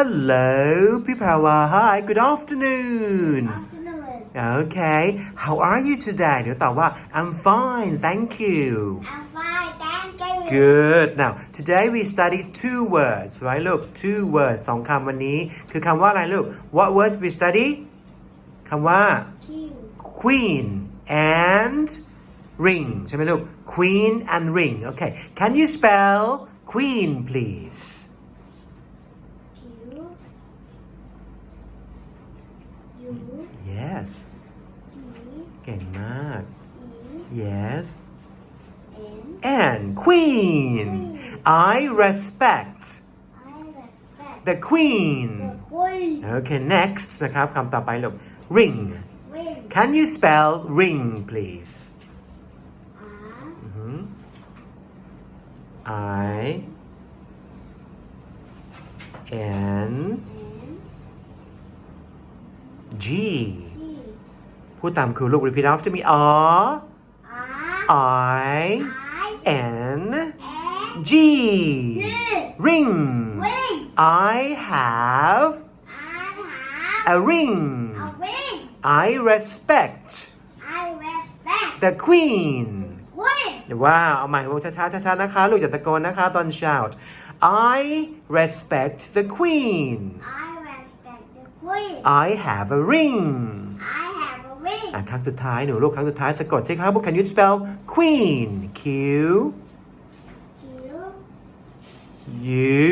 Hello พี่แพรวา Hi good afternoon Afternoon. Okay how are you today เดี๋ยวตอบว่า I'm fine thank you I'm fine, thank you. Good now today we study two words right look two words สองคำวันนี้ คือคำว่าอะไรลูก What words we study คำว่า Q. queen and ring ใช่ไหมลูก queen and ring okay can you spell queen please U. yes E. เก่งมาก E. yes N. and queen I respect I respect the queen the queen. okay next นะครับคำต่อไปลูก ring Ring. can you spell ring please R. อือหือ I N N. G พูดตามครูลูก repeat after me R I N G ring I have a ring I respect the queen ว้าเอาใหม่วงช้าๆช้าๆนะคะ ลูกอย่าตะโกนนะคะตอน shout I respect the queen I respect the queen. I have a ring I have a ring. อ่ะครั้งสุดท้ายหนูลูกครั้งสุดท้ายสะกดสิครับ Can you spell queen Q Q. U U.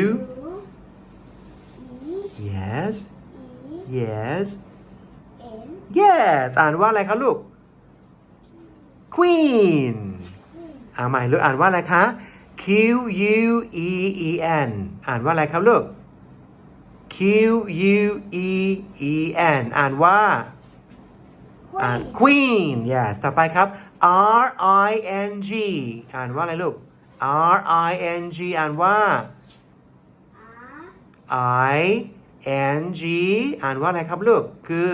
E. yes E. yes N. yes อ่านว่าอะไรคะลูก queen อ่าใหม่ลูกอ่านว่าอะไรคะ Q U E E N อ่านว่าอะไรครับลูก Q U E E N อ่านว่า อ่าน Queen. queen yes ต่อไปครับ R I N G อ่านว่าอะไรลูก R I N G อ่านว่า R. I N G อ่านว่าอะไรครับลูก คือ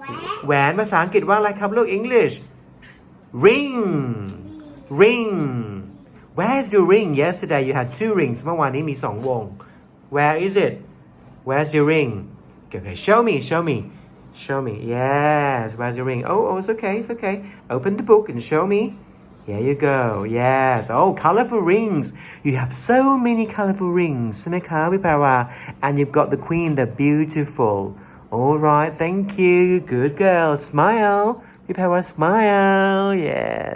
Where? แหวนภาษาอังกฤษว่าอะไรครับลูก English ring ring Where's your ring yesterday you had two rings เมื่อวานนี้มีสองวง Where is it Where's your ring okay, okay show me show me show me yes where's your ring oh oh it's okay it's okay open the book and show me here you go yes oh colorful rings you have so many colorful rings ใช่ไหมคะพี่แพรวา and you've got the queen the beautiful all right thank you good girl smile พี่แพรวา smile yes